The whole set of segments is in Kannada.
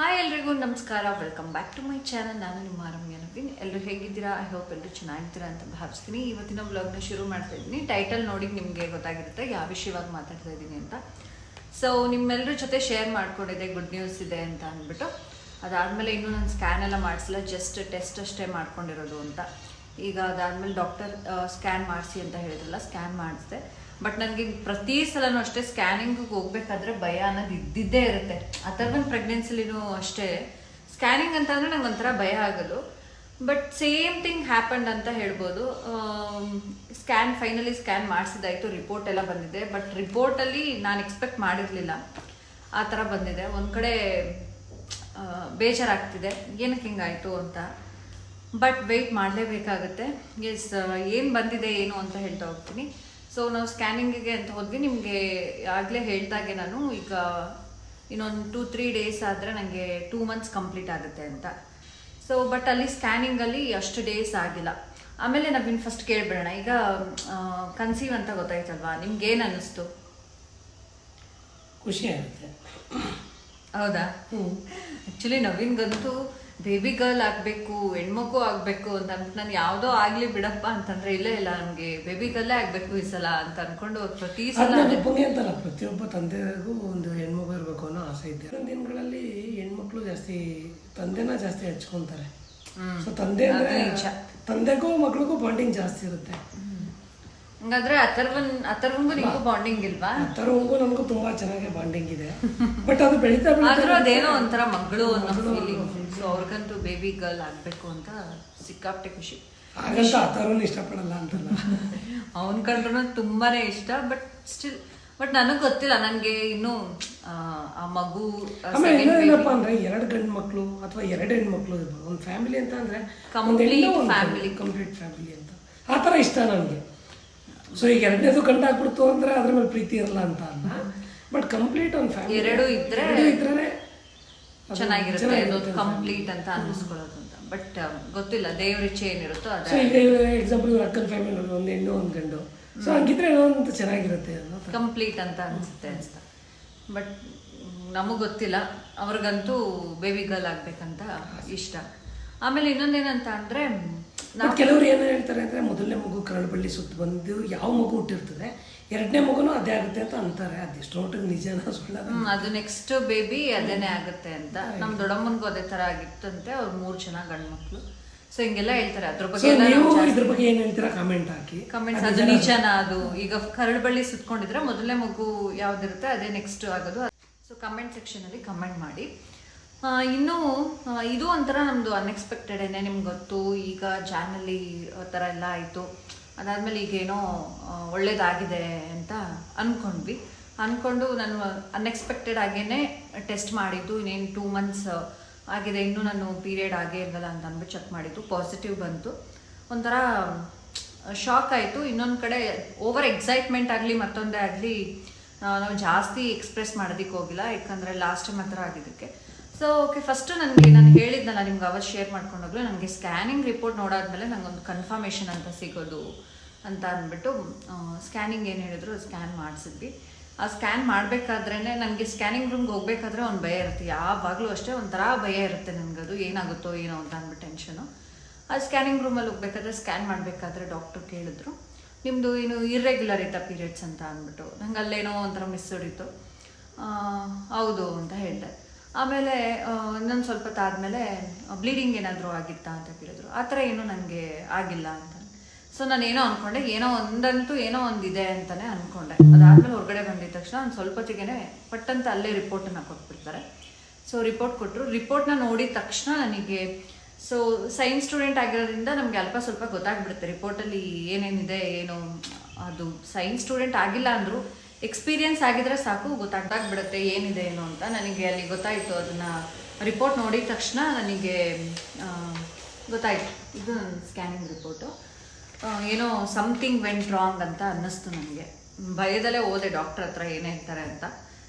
ಹಾಯ್ ಎಲ್ರಿಗೂ, ನಮಸ್ಕಾರ. Welcome back to my channel ನಾನು ನಿಮ್ಮ ರಮ್ಯ ನವೀನ್. ಎಲ್ಲರೂ ಹೇಗಿದ್ದೀರಾ? ಐ ಹೋಪ್ ಎಲ್ಲರೂ ಚೆನ್ನಾಗಿದ್ದೀರಾ ಅಂತ ಭಾವಿಸ್ತೀನಿ. ಇವತ್ತಿನ ವ್ಲಾಗ್ನ ಶುರು ಮಾಡ್ತಾ ಇದ್ದೀನಿ. ಟೈಟಲ್ ನೋಡಿ ನಿಮಗೆ ಗೊತ್ತಾಗಿರುತ್ತೆ ಯಾವ ವಿಷಯವಾಗಿ ಮಾತಾಡ್ತಾ ಇದ್ದೀನಿ ಅಂತ. ಸೊ ನಿಮ್ಮೆಲ್ಲರ ಜೊತೆ ಶೇರ್ ಮಾಡ್ಕೊಂಡಿದ್ದೆ ಗುಡ್ ನ್ಯೂಸ್ ಇದೆ ಅಂತ ಅಂದ್ಬಿಟ್ಟು. ಅದಾದಮೇಲೆ ಇನ್ನೂ ನಾನು ಸ್ಕ್ಯಾನ್ ಎಲ್ಲ ಮಾಡಿಸಿಲ್ಲ. ಜಸ್ಟ್ ಟೆಸ್ಟ್ ಅಷ್ಟೇ ಮಾಡ್ಕೊಂಡಿರೋದು ಅಂತ. ಈಗ ಅದಾದಮೇಲೆ ಡಾಕ್ಟರ್ ಸ್ಕ್ಯಾನ್ ಮಾಡಿಸಿ ಅಂತ ಹೇಳಿದ್ರಲ್ಲ ಸ್ಕ್ಯಾನ್ ಮಾಡಿಸಿದೆ. ಬಟ್ ನನಗೆ ಪ್ರತಿ ಸಲನೂ ಅಷ್ಟೇ ಸ್ಕ್ಯಾನಿಂಗ್ ಹೋಗ್ಬೇಕಾದ್ರೆ ಭಯ ಅನ್ನೋದು ಇದ್ದಿದ್ದೇ ಇರುತ್ತೆ. ಆ ಥರದ ಪ್ರೆಗ್ನೆನ್ಸಿಲಿನೂ ಅಷ್ಟೇ. ಸ್ಕ್ಯಾನಿಂಗ್ ಅಂತ ನನಗೆ ನಂಗೆ ಒಂಥರ ಭಯ ಆಗೋದು. ಬಟ್ ಸೇಮ್ ಥಿಂಗ್ ಹ್ಯಾಪಂಡ್ ಅಂತ ಹೇಳ್ಬೋದು. ಸ್ಕ್ಯಾನ್ ಫೈನಲಿ ಸ್ಕ್ಯಾನ್ ಮಾಡಿಸಿದಾಯಿತು. ರಿಪೋರ್ಟ್ ಎಲ್ಲ ಬಂದಿದೆ. ಬಟ್ ರಿಪೋರ್ಟಲ್ಲಿ ನಾನು ಎಕ್ಸ್ಪೆಕ್ಟ್ ಮಾಡಿರಲಿಲ್ಲ. ಆ ಥರ ಬಂದಿದೆ. ಒಂದು ಕಡೆ ಬೇಜಾರಾಗ್ತಿದೆ. ಏನಕ್ಕೆ ಹಿಂಗಾಯಿತು ಅಂತ. But weight ಮಾಡಲೇಬೇಕಾಗುತ್ತೆ. ಎಸ್ ಏನು ಬಂದಿದೆ, ಏನು ಅಂತ ಹೇಳ್ತಾ ಹೋಗ್ತೀನಿ. ಸೊ ನಾವು ಸ್ಕ್ಯಾನಿಂಗಿಗೆ ಅಂತ ಹೋದ್ವಿ. ನಿಮಗೆ ಆಗಲೇ ಹೇಳ್ದಾಗೆ ನಾನು ಈಗ ಇನ್ನೊಂದು ಟೂ ತ್ರೀ ಡೇಸ್ ಆದರೆ ನನಗೆ ಟೂ ಮಂತ್ಸ್ ಕಂಪ್ಲೀಟ್ ಆಗುತ್ತೆ ಅಂತ. ಸೊ ಬಟ್ ಅಲ್ಲಿ ಸ್ಕ್ಯಾನಿಂಗಲ್ಲಿ ಅಷ್ಟು ಡೇಸ್ ಆಗಿಲ್ಲ. ಆಮೇಲೆ ನಾವಿನ್ನು ಫಸ್ಟ್ ಕೇಳ್ಬಿಡೋಣ. ಈಗ ಕನ್ಸೀವ್ ಅಂತ ಗೊತ್ತಾಯ್ತಲ್ವಾ? ನಿಮ್ಗೆ ಏನು ಅನ್ನಿಸ್ತು? ಖುಷಿ ಆಗುತ್ತೆ. ಹೌದಾ? ಹ್ಞೂ ಆ್ಯಕ್ಚುಲಿ ನವೀನ್ಗಂತೂ ಬೇಬಿ ಗರ್ಲ್ ಆಗಬೇಕು ಹೆಣ್ಮಗು ಆಗಬೇಕು ಅಂತ ಅಂದ್ಬಿಟ್ಟು ನಾನು ಯಾವುದೋ ಆಗಲಿ ಬಿಡಪ್ಪ ಅಂತಂದ್ರೆ ಇಲ್ಲೇ ಇಲ್ಲ ನಮಗೆ. ಬೇಬಿ ಗರ್ಲೇ ಆಗಬೇಕು ಈ ಸಲ ಅಂತ ಅಂದ್ಕೊಂಡು ಪ್ರತಿ ಸಲ ಒಬ್ಬನೇ ಅಂತಲ್ಲ ಪ್ರತಿಯೊಬ್ಬ ತಂದೆಗೂ ಒಂದು ಹೆಣ್ಮಗು ಇರಬೇಕು ಅನ್ನೋ ಆಸೆ ಇದೆ. ದಿನಗಳಲ್ಲಿ ಹೆಣ್ಮಕ್ಳು ಜಾಸ್ತಿ ತಂದೆನ ಜಾಸ್ತಿ ಹಚ್ಕೊಂತಾರೆ. ಸೊ ತಂದೆ ತಂದೆಗೂ ಮಕ್ಳಿಗೂ ಬಾಂಡಿಂಗ್ ಜಾಸ್ತಿ ಇರುತ್ತೆ. ಹಂಗಾದ್ರೆ ಅಥರ್ವನ್ ಅಥರ್ವನ್ಗೂ ನಿಂಗೂ ಬಾಂಡಿಂಗ್ ಇಲ್ವಾ? ಥರವಂಗೂ ನಮಗೂ ತುಂಬಾ ಚೆನ್ನಾಗಿ ಬಾಂಡಿಂಗ್ ಇದೆ. ಬಟ್ ಅದು ಬೆಳೀತಾ ಬೆಳೀತಾ ಆದ್ರೂ ಅದೇನೋ ಒಂಥರ ಮಗಳು ಅನ್ನೋ ಫೀಲಿಂಗ್ ಸೊ ಅವ್ರಿಗಂತೂ ಬೇಬಿ ಗರ್ಲ್ ಆಗ್ಬೇಕು ಅಂತ ಸಿಕ್ಕಾಪಟ್ಟೆ ಖುಷಿ. ಹಾಗಂತ ಆ ಥರವನ್ನು ಇಷ್ಟಪಡಲ್ಲ ಅಂತಲ್ಲ. ಅವನ್ ಕಂಡ್ರು ತುಂಬಾನೇ ಇಷ್ಟ ಬಟ್ ಸ್ಟಿಲ್ ಬಟ್ ನನಗ್ ಗೊತ್ತಿಲ್ಲ. ನನ್ಗೆ ಇನ್ನು ಆ, ಆ ಮಗು ಆ ಆಮೇಲೆ second ಏನಪ್ಪ ಅಂದ್ರೆ ಎರಡು ಗಂಡು ಮಕ್ಕಳು ಅಥವಾ ಎರಡು ಹೆಣ್ಮಕ್ಳು ಇರ್ಬೋದು. ಒಂದು ಫ್ಯಾಮಿಲಿ ಅಂತ ಅಂದ್ರೆ Complete family. ಕಂಪ್ಲೀಟ್ ಫ್ಯಾಮಿಲಿ ಅಂತ. ಆತರ ಥರ ಇಷ್ಟ ನನಗೆ. ಸೊ ಈಗ ಎರಡನೇದು ಗಂಡ ಆಗ್ಬಿಡ್ತು ಅಂದ್ರೆ ಅದ್ರ ಮೇಲೆ ಪ್ರೀತಿ ಇರಲ್ಲ ಅಂತ ಅಲ್ಲ. ಬಟ್ ಕಂಪ್ಲೀಟ್ ಒಂದು ಫ್ಯಾಮಿಲಿ ಎರಡು ಇದ್ರೆ ಇದ್ರೆ ಚೆನ್ನಾಗಿರುತ್ತೆ ಕಂಪ್ಲೀಟ್ ಅಂತ ಅನ್ನಿಸ್ಕೊಳ್ಳೋದು ಅಂತ. ಬಟ್ ಗೊತ್ತಿಲ್ಲ ದೇವ್ರ ಇಚ್ಛೆ ಏನಿರುತ್ತೋ ಅದೇ. ಸೊ ಈಗ ಎಕ್ಸಾಂಪಲ್ ಇವ್ರ ಅಕ್ಕನ ಫ್ಯಾಮಿಲಿ ಒಂದು ಹೆಣ್ಣು ಒಂದು ಗಂಡು. ಸೊ ಹಂಗಿದ್ರೆ ಏನೋ ಚೆನ್ನಾಗಿರುತ್ತೆ ಕಂಪ್ಲೀಟ್ ಅಂತ ಅನ್ಸುತ್ತೆ ಅಂತ. ಬಟ್ ನಮಗೆ ಗೊತ್ತಿಲ್ಲ. ಅವ್ರಿಗಂತೂ ಬೇಬಿ ಗರ್ಲ್ ಆಗ್ಬೇಕಂತ ಇಷ್ಟ. ಆಮೇಲೆ ಇನ್ನೊಂದೇನಂತ ಅಂದ್ರೆ ಬಟ್ ಕೆಲವರು ಏನು ಹೇಳ್ತಾರೆ ಅಂದ್ರೆ ಮೊದಲನೇ ಮಗು ಕರಳಬಳ್ಳಿ ಸುತ್ತ ಬಂದು ಯಾವ ಮಗು ಹುಟ್ಟಿರ್ತದೆ ಎರಡನೇ ಮಗುನೂ ಅದೇ ಆಗುತ್ತೆ ಅಂತ ಅಂತಾರೆ. ಅದೆಷ್ಟು ಮಟ್ಟಿಗೆ ನಿಜನ ಸುಳ್ಳ ಅದು ನೆಕ್ಸ್ಟ್ ಬೇಬಿ ಅದೇನೇ ಆಗುತ್ತೆ ಅಂತ. ನಮ್ಮ ದೊಡ್ಡಮ್ಮನಿಗೂ ಅದೇ ತರ ಆಗಿತ್ತಂತೆ ಅವ್ರು ಮೂರು ಜನ ಗಂಡು ಮಕ್ಕಳು ಸೊ ಹಿಂಗೆಲ್ಲ ಹೇಳ್ತಾರೆ. ಅದ್ರ ಬಗ್ಗೆ ನೀವು ಇದ್ರ ಬಗ್ಗೆ ಏನು ಹೇಳ್ತೀರಾ? ಕಾಮೆಂಟ್ ಹಾಕಿ. ಕಮೆಂಟ್ಸ್ ಅದು ನಿಜನ? ಅದು. ಈಗ ಕರಳಬಳ್ಳಿ ಸುತ್ಕೊಂಡಿದ್ರೆ ಮೊದಲನೇ ಮಗು ಯಾವ್ದಿರುತ್ತೆ ಅದೇ ನೆಕ್ಸ್ಟ್ ಆಗೋದು. ಸೊ ಕಮೆಂಟ್ ಸೆಕ್ಷನ್ ಅಲ್ಲಿ ಕಮೆಂಟ್ ಮಾಡಿ. ಇನ್ನು ಇದು ಒಂಥರ ನಮ್ದು ಅನ್ಎಕ್ಸ್ಪೆಕ್ಟೆಡ್ ನಿಮ್ಗೆ ಗೊತ್ತು. ಈಗ ಜಾನಲ್ಲಿ ಥರ ಎಲ್ಲ ಆಯಿತು. ಅದಾದಮೇಲೆ ಈಗೇನೋ ಒಳ್ಳೇದಾಗಿದೆ ಅಂತ ಅನ್ಕೊಂಡ್ವಿ. ಅಂದ್ಕೊಂಡು ನಾನು ಅನ್ಎಕ್ಸ್ಪೆಕ್ಟೆಡ್ ಆಗೇ ಟೆಸ್ಟ್ ಮಾಡಿದ್ದು. ಇನ್ನೇನು ಟೂ ಮಂತ್ಸ್ ಆಗಿದೆ. ಇನ್ನೂ ನಾನು ಪೀರಿಯಡ್ ಆಗೇ ಇರಲ್ಲ ಅಂತ ಅಂದ್ಬಿಟ್ಟು ಚೆಕ್ ಮಾಡಿದ್ದು. ಪಾಸಿಟಿವ್ ಬಂತು. ಒಂಥರ ಶಾಕ್ ಆಯಿತು. ಇನ್ನೊಂದು ಕಡೆ ಓವರ್ ಎಕ್ಸೈಟ್ಮೆಂಟ್ ಆಗಲಿ, ಮತ್ತೊಂದೇ ಆಗಲಿ ನಾವು ಜಾಸ್ತಿ ಎಕ್ಸ್ಪ್ರೆಸ್ ಮಾಡೋದಕ್ಕೆ ಹೋಗಿಲ್ಲ. ಯಾಕಂದರೆ ಲಾಸ್ಟ್ ಟೈಮ್ ಹತ್ರ ಆಗಿದ್ದಕ್ಕೆ. ಸೊ ಓಕೆ ಫಸ್ಟು ನನಗೆ ನಾನು ಹೇಳಿದ್ನಲ್ಲ, ನಿಮ್ಗೆ ಅವತ್ತು ಶೇರ್ ಮಾಡ್ಕೊಂಡೋಗ್ಲು, ನನಗೆ ಸ್ಕ್ಯಾನಿಂಗ್ ರಿಪೋರ್ಟ್ ನೋಡಾದ್ಮೇಲೆ ನಂಗೊಂದು ಕನ್ಫರ್ಮೇಷನ್ ಅಂತ ಸಿಗೋದು ಅಂತ ಅಂದ್ಬಿಟ್ಟು ಸ್ಕ್ಯಾನಿಂಗ್ ಏನು ಹೇಳಿದ್ರು ಸ್ಕ್ಯಾನ್ ಮಾಡಿಸಿದ್ವಿ. ಆ ಸ್ಕ್ಯಾನ್ ಮಾಡಬೇಕಾದ್ರೇ ನನಗೆ ಸ್ಕ್ಯಾನಿಂಗ್ ರೂಮ್ಗೆ ಹೋಗ್ಬೇಕಾದ್ರೆ ಒಂದು ಭಯ ಇರುತ್ತೆ. ಯಾವಾಗಲೂ ಅಷ್ಟೇ ಒಂಥರ ಭಯ ಇರುತ್ತೆ ನನಗದು ಏನಾಗುತ್ತೋ ಏನೋ ಅಂತ ಅಂದ್ಬಿಟ್ಟು ಟೆನ್ಷನು ಆ ಸ್ಕ್ಯಾನಿಂಗ್ ರೂಮಲ್ಲಿ ಹೋಗ್ಬೇಕಾದ್ರೆ ಸ್ಕ್ಯಾನ್ ಮಾಡಬೇಕಾದ್ರೆ ಡಾಕ್ಟ್ರು ಕೇಳಿದ್ರು. ನಿಮ್ಮದು ಏನು ಇರ್ರೆಗ್ಯುಲರ್ ಇತ್ತ ಪೀರಿಯಡ್ಸ್ ಅಂತ ಅಂದ್ಬಿಟ್ಟು. ನಂಗೆ ಅಲ್ಲೇನೋ ಒಂಥರ ಮಿಸ್ ಹೊಡಿತು. ಹೌದು ಅಂತ ಹೇಳಿದೆ. ಆಮೇಲೆ ಇನ್ನೊಂದು ಸ್ವಲ್ಪ ಆದಮೇಲೆ ಬ್ಲೀಡಿಂಗ್ ಏನಾದರೂ ಆಗಿತ್ತಾ ಅಂತ ಕೇಳಿದ್ರು. ಆ ಥರ ಏನೂ ನನಗೆ ಆಗಿಲ್ಲ ಅಂತ. ಸೊ ನಾನು ಏನೋ ಅಂದ್ಕೊಂಡೆ ಏನೋ ಒಂದಂತೂ ಏನೋ ಒಂದಿದೆ ಅಂತಾನೆ ಅನ್ಕೊಂಡೆ. ಅದಾದ್ಮೇಲೆ ಹೊರಗಡೆ ಬಂದಿದ ತಕ್ಷಣ ಒಂದು ಸ್ವಲ್ಪ ಹೊತ್ತಿಗೆ ಪಟ್ಟಂತ ಅಲ್ಲೇ ರಿಪೋರ್ಟನ್ನು ಕೊಟ್ಬಿಡ್ತಾರೆ. ಸೊ ರಿಪೋರ್ಟ್ ಕೊಟ್ಟರು ರಿಪೋರ್ಟ್ನ ನೋಡಿದ ತಕ್ಷಣ ನನಗೆ ಸೊ ಸೈನ್ಸ್ ಸ್ಟೂಡೆಂಟ್ ಆಗಿರೋದ್ರಿಂದ ನಮಗೆ ಅಲ್ಪ ಸ್ವಲ್ಪ ಗೊತ್ತಾಗ್ಬಿಡುತ್ತೆ. ರಿಪೋರ್ಟಲ್ಲಿ ಏನೇನಿದೆ, ಏನು, ಅದು ಸೈನ್ಸ್ ಸ್ಟೂಡೆಂಟ್ ಆಗಿಲ್ಲ ಅಂದರೂ ಎಕ್ಸ್ಪೀರಿಯನ್ಸ್ ಆಗಿದ್ರೆ ಸಾಕು, ಗೊತ್ತಾಗ್ಬಿಡುತ್ತೆ ಏನಿದೆ ಏನು ಅಂತ. ನನಗೆ ಅಲ್ಲಿ ಗೊತ್ತಾಯಿತು, ಅದನ್ನು ರಿಪೋರ್ಟ್ ನೋಡಿದ ತಕ್ಷಣ ನನಗೆ ಗೊತ್ತಾಯ್ತು. ಇದು ಸ್ಕ್ಯಾನಿಂಗ್ ರಿಪೋರ್ಟು ಏನೋ ಸಮಥಿಂಗ್ ವೆಂಟ್ ರಾಂಗ್ ಅಂತ ಅನ್ನಿಸ್ತು ನನಗೆ. ಭಯದಲ್ಲೇ ಹೋದೆ ಡಾಕ್ಟರ್ ಹತ್ರ ಏನೇ ಹೇಳ್ತಾರೆ ಅಂತ.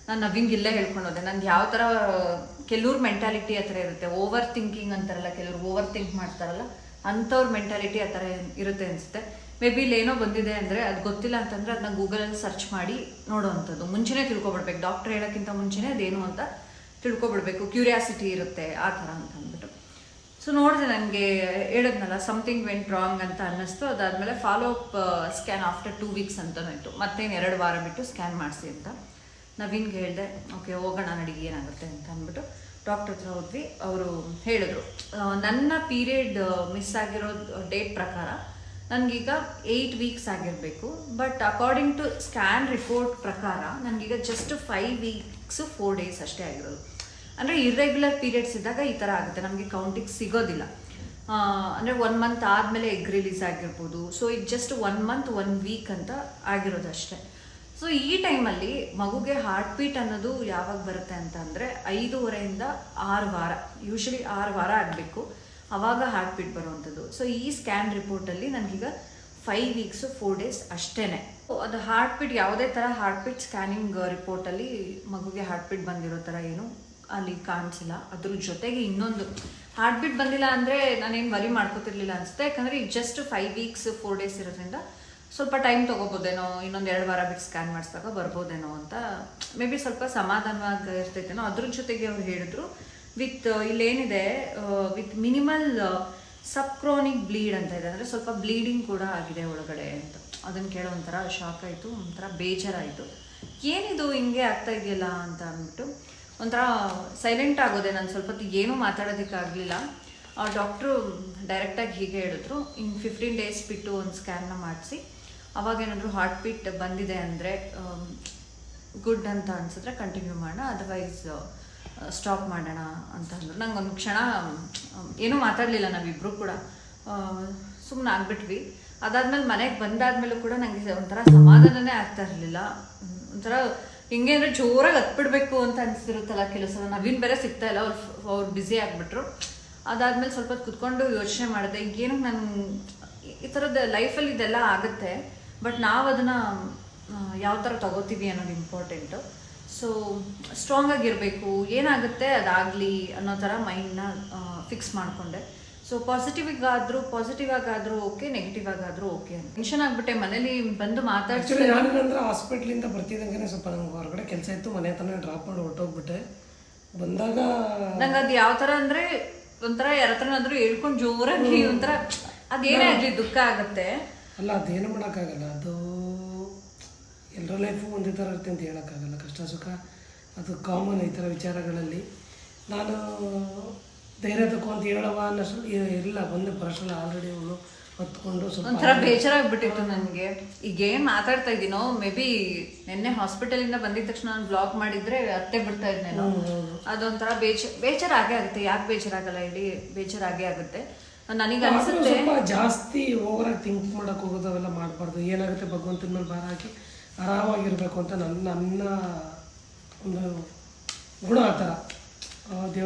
ನಾನು ನವಿಂಗ್ ಇಲ್ಲೇ ಹೇಳ್ಕೊಂಡು ಹೋದೆ. ನನ್ಗೆ ಯಾವ ಥರ ಕೆಲವ್ರ ಮೆಂಟಾಲಿಟಿ ಆ ಇರುತ್ತೆ. ಓವರ್ ಥಿಂಕಿಂಗ್ ಅಂತಾರಲ್ಲ, ಕೆಲವ್ರು ಓವರ್ ಥಿಂಕ್ ಮಾಡ್ತಾರಲ್ಲ, ಅಂಥವ್ರ ಮೆಂಟಾಲಿಟಿ ಆ ಥರ ಇರುತ್ತೆ ಅನಿಸುತ್ತೆ. ಮೇ ಬಿ ಇಲ್ಲಿ ಏನೋ ಬಂದಿದೆ ಅಂದರೆ ಅದು ಗೊತ್ತಿಲ್ಲ ಅಂತಂದರೆ ಅದನ್ನ ಗೂಗಲಲ್ಲಿ ಸರ್ಚ್ ಮಾಡಿ ನೋಡೋವಂಥದ್ದು. ಮುಂಚೆನೇ ತಿಳ್ಕೊಬಿಡ್ಬೇಕು. ಡಾಕ್ಟರ್ ಹೇಳೋಕ್ಕಿಂತ ಮುಂಚೆನೇ ಅದೇನು ಅಂತ ತಿಳ್ಕೊಬಿಡ್ಬೇಕು. ಕ್ಯೂರಿಯಾಸಿಟಿ ಇರುತ್ತೆ ಆ ಥರ ಅಂತ ಅಂದ್ಬಿಟ್ಟು ಸೊ ನೋಡಿದೆ ನನಗೆ ಹೇಳಿದ್ನಲ್ಲ ಸಮಥಿಂಗ್ ವೆಂಟ್ ರಾಂಗ್ ಅಂತ ಅನ್ನಿಸ್ತು. ಅದಾದಮೇಲೆ follow up scan after two weeks ಅಂತಲೂ ಇತ್ತು. ಮತ್ತೇನು ಎರಡು ವಾರ ಬಿಟ್ಟು ಸ್ಕ್ಯಾನ್ ಮಾಡಿಸಿ ಅಂತ. ನವೀನ್ಗೆ ಹೇಳಿದೆ ಓಕೆ ಹೋಗೋಣ ನಡಿಗೆ, ಏನಾಗುತ್ತೆ? ಅಂತ ಅಂದ್ಬಿಟ್ಟು ಡಾಕ್ಟರ್ ಹತ್ರ ಹೋದ್ವಿ. ಅವರು ಹೇಳಿದ್ರು ನನ್ನ ಪೀರಿಯಡ್ ಮಿಸ್ ಆಗಿರೋ ಡೇಟ್ ಪ್ರಕಾರ ನನಗೀಗ ಏಯ್ಟ್ ವೀಕ್ಸ್ ಆಗಿರಬೇಕು. But according to scan report ಪ್ರಕಾರ, ನನಗೀಗ just five weeks four days ಅಷ್ಟೇ ಆಗಿರೋದು. ಅಂದರೆ ಇರ್ರೆಗ್ಯುಲರ್ ಪೀರಿಯಡ್ಸ್ ಇದ್ದಾಗ ಈ ಥರ ಆಗುತ್ತೆ. ನಮಗೆ ಕೌಂಟಿಗೆ ಸಿಗೋದಿಲ್ಲ. ಅಂದರೆ ಒನ್ ಮಂತ್ ಆದಮೇಲೆ ಎಗ್ ರಿಲೀಸ್ ಆಗಿರ್ಬೋದು. ಸೊ ಇದು just one month one week ಅಂತ ಆಗಿರೋದು ಅಷ್ಟೇ. ಸೊ ಈ ಟೈಮಲ್ಲಿ ಮಗುಗೆ ಹಾರ್ಟ್ ಬೀಟ್ ಅನ್ನೋದು ಯಾವಾಗ ಬರುತ್ತೆ ಅಂತ ಅಂದರೆ ಐದೂವರೆಯಿಂದ ಆರು ವಾರ. ಯೂಶಲಿ ಆರು ವಾರ ಆಗಬೇಕು. ಅವಾಗ ಹಾರ್ಟ್ ಬೀಟ್ ಬರುವಂಥದ್ದು. ಸೊ ಈ ಸ್ಕ್ಯಾನ್ ರಿಪೋರ್ಟಲ್ಲಿ ನನಗೀಗ ಫೈವ್ ವೀಕ್ಸು ಫೋರ್ ಡೇಸ್ ಅಷ್ಟೇ ಅದು ಹಾರ್ಟ್ ಬೀಟ್ ಯಾವುದೇ ಥರ ಹಾರ್ಟ್ ಬೀಟ್ ಸ್ಕ್ಯಾನಿಂಗ್ ರಿಪೋರ್ಟಲ್ಲಿ ಮಗುಗೆ ಹಾರ್ಟ್ ಬೀಟ್ ಬಂದಿರೋ ಥರ ಏನು ಅಲ್ಲಿ ಕಾಣಿಸಿಲ್ಲ. ಅದ್ರ ಜೊತೆಗೆ ಇನ್ನೊಂದು ಹಾರ್ಟ್ ಬೀಟ್ ಬಂದಿಲ್ಲ ಅಂದರೆ ನಾನೇನು ವರಿ ಮಾಡ್ಕೋತಿರ್ಲಿಲ್ಲ ಅನಿಸುತ್ತೆ. ಯಾಕಂದರೆ ಇದು just five weeks four days ಇರೋದ್ರಿಂದ ಸ್ವಲ್ಪ ಟೈಮ್ ತೊಗೋಬೋದೇನೋ, ಇನ್ನೊಂದು ಎರಡು ವಾರ ಬಿಟ್ಟು ಸ್ಕ್ಯಾನ್ ಮಾಡಿಸಿದಾಗ ಬರ್ಬೋದೇನೋ ಅಂತ ಮೇ ಬಿ ಸ್ವಲ್ಪ ಸಮಾಧಾನವಾಗಿ ಇರ್ತೈತೇನೋ, ಅದ್ರ ಜೊತೆಗೆ ಅವ್ರು ಹೇಳಿದ್ರು. ವಿತ್, ಇಲ್ಲೇನಿದೆ ವಿತ್ ಮಿನಿಮಲ್ ಸಬ್ಕ್ರೋನಿಕ್ ಬ್ಲೀಡ್ ಅಂತ ಇದೆ. ಅಂದರೆ ಸ್ವಲ್ಪ ಬ್ಲೀಡಿಂಗ್ ಕೂಡ ಆಗಿದೆ ಒಳಗಡೆ ಅಂತ. ಅದನ್ನು ಕೇಳೋ ಒಂಥರ ಶಾಕ್ ಆಯಿತು, ಒಂಥರ ಬೇಜಾರಾಯಿತು. ಏನಿದು ಹಿಂಗೆ ಆಗ್ತಾ ಇದೆಯಲ್ಲ ಅಂತ ಅಂದ್ಬಿಟ್ಟು, ಒಂಥರ ಸೈಲೆಂಟ್ ಆಗೋದೆ ನಾನು ಸ್ವಲ್ಪ ಏನು ಏನೂ ಮಾತಾಡೋದಕ್ಕಾಗಲಿಲ್ಲ. ಆ ಡಾಕ್ಟ್ರು ಡೈರೆಕ್ಟಾಗಿ ಹೀಗೆ ಹೇಳಿದ್ರು ಇನ್ನು ಫಿಫ್ಟೀನ್ ಡೇಸ್ ಬಿಟ್ಟು ಒಂದು ಸ್ಕ್ಯಾನ್ನ ಮಾಡಿಸಿ, ಅವಾಗ ಏನಾದರೂ ಹಾರ್ಟ್ ಬೀಟ್ ಬಂದಿದೆ ಅಂದರೆ ಗುಡ್ ಅಂತ ಅನ್ಸಿದ್ರೆ ಕಂಟಿನ್ಯೂ ಮಾಡೋಣ, ಅದರ್ವೈಸ್ ಸ್ಟಾಪ್ ಮಾಡೋಣ ಅಂತ ಅಂದರು ಒಂದು ಕ್ಷಣ ಏನೂ ಮಾತಾಡಲಿಲ್ಲ ನಾವಿಬ್ಬರು ಕೂಡ. ಸುಮ್ಮನೆ ಆಗಿಬಿಟ್ವಿ. ಅದಾದಮೇಲೆ ಮನೆಗೆ ಬಂದಾದ್ಮೇಲೂ ಕೂಡ ನನಗೆ ಒಂಥರ ಸಮಾಧಾನನೇ ಆಗ್ತಾ ಇರಲಿಲ್ಲ. ಒಂಥರ ಹಿಂಗೆ ಅಂದರೆ ಜೋರಾಗಿ ಹತ್ಬಿಡ್ಬೇಕು ಅಂತ ಅನಿಸ್ತಿರುತ್ತಲ್ಲ ಕೆಲಸ ನವೀನ್ ಬೇರೆ ಸಿಗ್ತಾ ಇಲ್ಲ. ಅವ್ರು ಅವ್ರು ಬ್ಯುಸಿ ಆಗಿಬಿಟ್ರು. ಅದಾದ್ಮೇಲೆ ಸ್ವಲ್ಪ ಕುತ್ಕೊಂಡು ಯೋಚನೆ ಮಾಡಿದೆ. ಏನಕ್ಕೆ ನಾನು, ಈ ಥರದ ಲೈಫಲ್ಲಿ ಇದೆಲ್ಲ ಆಗುತ್ತೆ. ಬಟ್ ನಾವು ಅದನ್ನು ಯಾವ ಥರ ತಗೋತೀವಿ ಅನ್ನೋದು ಇಂಪಾರ್ಟೆಂಟು ಸೊ ಸ್ಟ್ರಾಂಗ್ ಆಗಿರಬೇಕು ಏನಾಗುತ್ತೆ ಅದಾಗಲಿ ಅನ್ನೋ ಥರ ಮೈಂಡ್ನ ಫಿಕ್ಸ್ ಮಾಡಿಕೊಂಡೆ. ಸೊ ಪಾಸಿಟಿವಿಗಾದರೂ ಪಾಸಿಟಿವ್ ಆಗಾದರೂ ಓಕೆ ನೆಗೆಟಿವ್ ಆಗಾದರೂ ಓಕೆ ಅಂತ. ಟೆನ್ಷನ್ ಆಗ್ಬಿಟ್ಟೆ ಮನೇಲಿ ಬಂದು ಮಾತಾಡ್ತೀವಿ ಆ್ಯಕ್ಚುಲಿ ನಾನೇನಂದ್ರೆ ಹಾಸ್ಪಿಟ್ಲಿಂದ ಬರ್ತಿದ್ದಂಗೆ ಸ್ವಲ್ಪ ನಂಗೆ ಹೊರಗಡೆ ಕೆಲಸ ಇತ್ತು ಮನೆ ಹತ್ರನೇ ಡ್ರಾಪ್ ಮಾಡಿ ಹೊರಟೋಗ್ಬಿಟ್ಟೆ. ಬಂದಾಗ ನಂಗೆ ಅದು ಯಾವ ಥರ ಅಂದರೆ ಒಂಥರ ಯಾರ ಹತ್ರನಾದ್ರೂ ಹೇಳ್ಕೊಂಡು ಜೋರಾಗಿ ಒಂಥರ ಅದೇನೇ ಆಗಲಿ ದುಃಖ ಆಗುತ್ತೆ. ಅಲ್ಲ ಅದೇನು ಮಾಡೋಕ್ಕಾಗಲ್ಲ ಅದು ಎಲ್ಲರ ಲೈಫು ಒಂದೇ ಥರ ಇರುತ್ತೆ ಅಂತ ಹೇಳೋಕ್ಕಾಗಲ್ಲ. ಕಷ್ಟ ಸುಖ ಅದು ಕಾಮನ್ ಈ ಥರ ವಿಚಾರಗಳಲ್ಲಿ. ನಾನು ಧೈರ್ಯ ಅಂತ ಹೇಳವ ಅನ್ನೋ ಇಲ್ಲ ಒಂದು ಪರ್ಸನಲ್ ಆಲ್ರೆಡಿ ಅವಳು ಹೊತ್ಕೊಂಡು ಒಂಥರ ಬೇಜಾರಾಗ್ಬಿಟ್ಟಿತ್ತು ನನಗೆ. ಈಗ ಏನು ಮಾತಾಡ್ತಾ ಇದ್ದೀನೋ ಮೇ ಬಿ ನಿನ್ನೆ ಹಾಸ್ಪಿಟಲಿಂದ ಬಂದಿದ್ದ ಬಂದಿದ ತಕ್ಷಣ ನಾನು ಬ್ಲಾಕ್ ಮಾಡಿದ್ರೆ ಅತ್ತೆ ಬಿಡ್ತಾ ಇದ್ನೇನೋ. ಅದೊಂಥರ ಬೇಜ ಬೇಜಾರು ಆಗೇ ಆಗುತ್ತೆ. ಯಾಕೆ ಬೇಜಾರಾಗಲ್ಲ ಇಡೀ ಬೇಜಾರು ಆಗೇ ಆಗುತ್ತೆ. ನನಗೆ ಅನಿಸುತ್ತೆ ಜಾಸ್ತಿ ಓವರಾಗಿ ಥಿಂಕ್ ಮಾಡೋಕೆ ಹೋಗೋದು ಅವೆಲ್ಲ ಮಾಡಬಾರ್ದು. ಏನಾಗುತ್ತೆ ಭಗವಂತನ ಮೇಲೆ ಭಾರ ಹಾಕಿ ಆರಾಮಾಗಿರ್ಬೇಕು ಅಂತ ನನ್ನ ನನ್ನ ಒಂದು ಗುಣ ಆ ಥರ.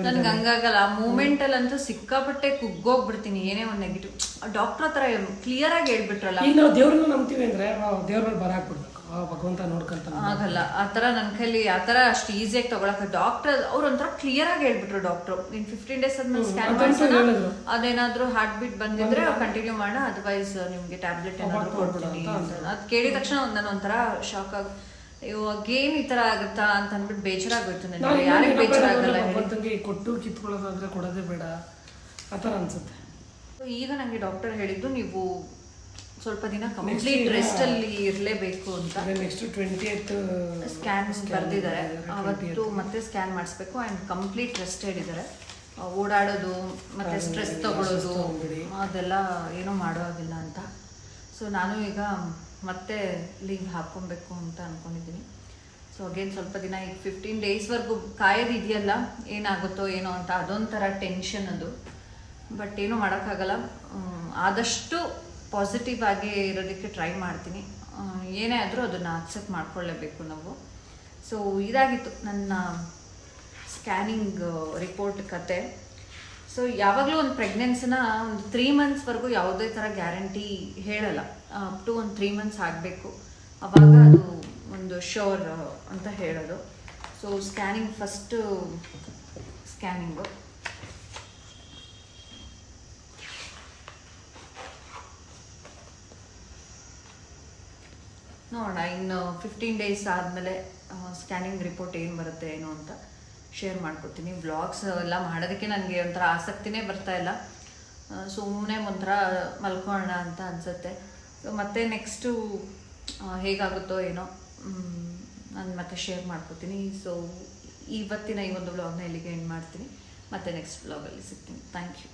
ನನ್ಗೆ ಹಂಗಾಗಲ್ಲ. ಆ ಮೂಮೆಂಟ್ ಅಂತೂ ಸಿಕ್ಕಾಪಟ್ಟೆ ಕುಗ್ಗೋಗ್ಬಿಡ್ತೀನಿ. ಏನೇ ಒಂದು ನೆಗೆಟಿವ್ ಡಾಕ್ಟರ್ ಹತ್ರ ಕ್ಲಿಯರ್ ಆಗಿ ಹೇಳ್ಬಿಟ್ರಲ್ಲ. ಇನ್ನು ನಾವು ದೇವ್ರನ್ನ ನಂಬ್ತೀವಿ ಅಂದ್ರೆ ದೇವ್ರ ಮೇಲೆ ಬರ ಹಾಕ್ಬಿಡ್ಬೇಕು ಆ ಭಗವಂತ ನೋಡ್ಕೊಂತ ಆಗಲ್ಲ. ಆ ಥರ ನನ್ನ ಕೈಲಿ ಆ ಥರ ಅಷ್ಟು ಈಸಿಯಾಗಿ ತಗೊಳಕ್ಕೆ ಡಾಕ್ಟರ್ ಅವ್ರು ಒಂಥರ ಕ್ಲಿಯರ್ ಆಗಿ ಹೇಳ್ಬಿಟ್ರು ಡಾಕ್ಟರ್ ಇನ್ ಫಿಫ್ಟೀನ್ ಡೇಸ್ ಅದ್ಮೇಲೆ ಸ್ಕ್ಯಾನ್ ಮಾಡಿಸೋಣ. ಅದೇನಾದ್ರೂ ಹಾರ್ಟ್ ಬೀಟ್ ಬಂದಿದ್ರೆ ಕಂಟಿನ್ಯೂ ಮಾಡೋಣ. ಅದರ್ವೈಸ್ ನಿಮ್ಗೆ ಟ್ಯಾಬ್ಲೆಟ್ ಏನಾದ್ರು ಕೊಡ್ತೀನಿ ಅದು ಕೇಳಿದ ತಕ್ಷಣ ನಾನು ಒಂಥರ ಶಾಕ್ ಆಗ ಏನ್ ಈ ತರ ಆಗುತ್ತಾ ಅಂತ ಅಂದ್ಬಿಟ್ಟು ಬೇಜಾರಾಗೋಯ್ತು ನನಗೆ. ಯಾರಿಗೆ ಬೇಜಾರಾಗಲ್ಲ ಕೊಟ್ಟು ಕಿತ್ಕೊಳ್ಳೋದಾದ್ರೆ ಕೊಡೋದೇ ಬೇಡ. ಆ ಥರ ಅನ್ಸುತ್ತೆ. ಈಗ ನನಗೆ ಡಾಕ್ಟರ್ ಹೇಳಿದ್ದು ನೀವು ಸ್ವಲ್ಪ ದಿನ ಕಂಪ್ಲೀಟ್ ರೆಸ್ಟ್ ಅಲ್ಲಿ ಇರಲೇಬೇಕು ಅಂತ. ನೆಕ್ಸ್ಟ್ ಟ್ವೆಂಟಿ ಏತ್ ಸ್ಕ್ಯಾನ್ ಬರ್ದಿದ್ದಾರೆ. ಅವತ್ತು ಮತ್ತೆ ಸ್ಕ್ಯಾನ್ ಮಾಡಿಸ್ಬೇಕು ಆ್ಯಂಡ್ ಕಂಪ್ಲೀಟ್ ರೆಸ್ಟ್ ಇದ್ದಾರೆ. ಓಡಾಡೋದು ಮತ್ತೆ ಸ್ಟ್ರೆಸ್ ತಗೊಳ್ಳೋದು ಅದೆಲ್ಲ ಏನೂ ಮಾಡೋದಿಲ್ಲ ಅಂತ. ಸೊ ನಾನು ಈಗ ಮತ್ತೆ ಲೀವ್ ಹಾಕ್ಕೊಬೇಕು ಅಂತ ಅನ್ಕೊಂಡಿದ್ದೀನಿ. ಸೊ ಅಗೇನ್ ಸ್ವಲ್ಪ ದಿನ ಈಗ ಫಿಫ್ಟೀನ್ ಡೇಸ್ವರೆಗೂ ಕಾಯೋದಿದೆಯಲ್ಲ ಏನಾಗುತ್ತೋ ಏನೋ ಅಂತ ಅದೊಂಥರ ಟೆನ್ಷನ್ ಅದು. ಬಟ್ ಏನೂ ಮಾಡೋಕ್ಕಾಗಲ್ಲ. ಆದಷ್ಟು ಪಾಸಿಟಿವ್ ಆಗಿ ಇರೋದಕ್ಕೆ ಟ್ರೈ ಮಾಡ್ತೀನಿ. ಏನೇ ಆದರೂ ಅದನ್ನು ಅಕ್ಸೆಪ್ಟ್ ಮಾಡ್ಕೊಳ್ಳೇಬೇಕು ನಾವು. ಸೊ ಇದಾಗಿತ್ತು ನನ್ನ ಸ್ಕ್ಯಾನಿಂಗ್ ರಿಪೋರ್ಟ್ ಕತೆ. ಸೊ ಯಾವಾಗಲೂ ಒಂದು ಪ್ರೆಗ್ನೆನ್ಸಿನ ಒಂದು ತ್ರೀ ಮಂತ್ಸ್ವರೆಗೂ ಯಾವುದೇ ಥರ ಗ್ಯಾರಂಟಿ ಹೇಳಲ್ಲ. ಅಪ್ ಟು ಒಂದು ತ್ರೀ ಮಂತ್ಸ್ ಆಗಬೇಕು. ಅವಾಗ ಅದು ಒಂದು ಶೋರ್ ಅಂತ ಹೇಳೋದು. ಸೊ ಸ್ಕ್ಯಾನಿಂಗ್ ಫಸ್ಟು ಸ್ಕ್ಯಾನಿಂಗು ನೋಡೋಣ, ಇನ್ನು ಫಿಫ್ಟೀನ್ ಡೇಸ್ ಆದಮೇಲೆ ಸ್ಕ್ಯಾನಿಂಗ್ ರಿಪೋರ್ಟ್ ಏನು ಬರುತ್ತೆ ಏನು ಅಂತ ಶೇರ್ ಮಾಡ್ಕೊತೀನಿ ವ್ಲಾಗ್ಸ್ ಎಲ್ಲ ಮಾಡೋದಕ್ಕೆ ನನಗೆ ಒಂಥರ ಆಸಕ್ತಿನೇ ಬರ್ತಾ ಇಲ್ಲ. ಸುಮ್ಮನೆ ಒಂಥರ ಮಲ್ಕೋಣ ಅಂತ ಅನಿಸುತ್ತೆ. ಮತ್ತೆ ನೆಕ್ಸ್ಟು ಹೇಗಾಗುತ್ತೋ ಏನೋ ನಾನು ಮತ್ತೆ ಶೇರ್ ಮಾಡ್ಕೊತೀನಿ ಸೊ ಇವತ್ತಿನ ಈ ಒಂದು ವ್ಲಾಗ್ನ ಇಲ್ಲಿಗೆ ಎಂಡ್ ಮಾಡ್ತೀನಿ. ಮತ್ತೆ ನೆಕ್ಸ್ಟ್ ವ್ಲಾಗಲ್ಲಿ ಸಿಗ್ತೀನಿ. Thank you